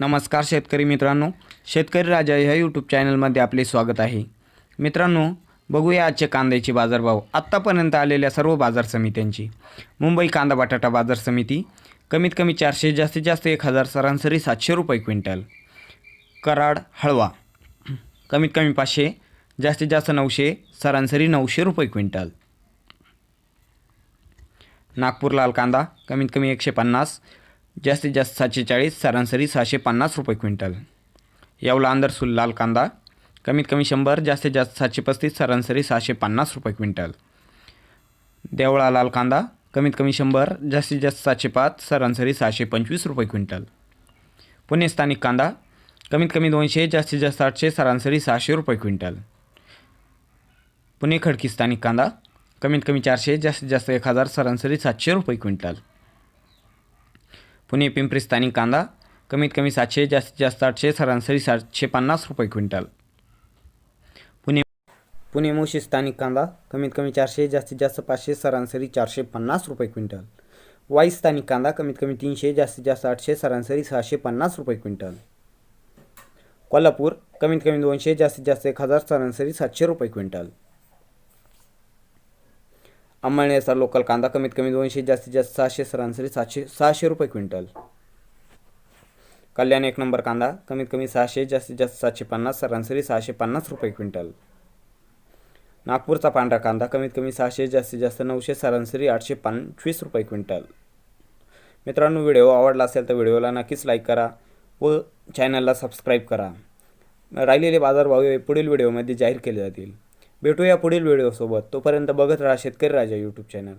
नमस्कार शेतकरी मित्रांनो. शेतकरी राजा ह्या यूट्यूब चॅनलमध्ये आपले स्वागत आहे. मित्रांनो बघूया आजचे कांद्याचे बाजारभाव. आत्तापर्यंत आलेल्या सर्व बाजार समित्यांची. मुंबई कांदा बटाटा बाजार समिती कमीत कमी चारशे जास्तीत जास्त एक हजार सरासरी सातशे रुपये क्विंटल. कराड हळवा कमीत कमी पाचशे जास्तीत जास्त नऊशे सरासरी नऊशे रुपये क्विंटल. नागपूर लाल कांदा कमीत कमी एकशे पन्नास जास्तीत जास्त सातशे चाळीस सरासरी सहाशे पन्नास रुपये क्विंटल. येवला अंदरसूल लाल कांदा कमीत कमी शंभर जास्तीत जास्त सातशे पस्तीस सरासरी सहाशे पन्नास रुपये क्विंटल. देवळा लाल कांदा कमीत कमी शंभर जास्तीत जास्त सातशे पाच सरासरी सहाशे पंचवीस रुपये क्विंटल. पुणे स्थानिक कांदा कमीत कमी दोनशे जास्तीत जास्त आठशे सरासरी सहाशे रुपये क्विंटल. पुणे खडकी स्थानिक कांदा कमीत कमी चारशे जास्तीत जास्त एक हजार सरासरी सातशे रुपये क्विंटल. पुणे पिंपरी स्थानिक कांदा कमीत कमी सातशे जास्तीत जास्त आठशे सरासरी सातशे पन्नास रुपये क्विंटल. पुणे पुणे मुशी स्थानिक कांदा कमीत कमी चारशे जास्तीत जास्त पाचशे सरासरी चारशे पन्नास रुपये क्विंटल. वाई स्थानिक कांदा कमीत कमी तीनशे जास्तीत जास्त आठशे सरासरी सहाशे पन्नास रुपये क्विंटल. कोल्हापूर कमीत कमी दोनशे जास्तीत जास्त एक हजार सरासरी सातशे रुपये क्विंटल. अंमळनेरचा लोकल कांदा कमीत कमी दोनशे जास्तीत जास्त सहाशे सरासरी सातशे सहाशे रुपये क्विंटल. कल्याण एक नंबर कांदा कमीत कमी सहाशे जास्तीत जास्त सातशे पन्नास सरासरी सहाशे पन्नास रुपये क्विंटल. नागपूरचा पांढरा कांदा कमीत कमी सहाशे जास्तीत जास्त नऊशे सरासरी आठशे पंचवीस रुपये क्विंटल. मित्रांनो व्हिडिओ आवडला असेल तर व्हिडिओला नक्कीच लाईक करा व चॅनलला सबस्क्राईब करा. राहिलेले बाजारभाव हे पुढील व्हिडिओमध्ये जाहीर केले जातील. भेटूया पुढील व्हिडिओसोबत. तोपर्यंत बघत राहा शेतकरी राजा यूट्यूब चॅनल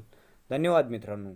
धन्यवाद मित्रांनो.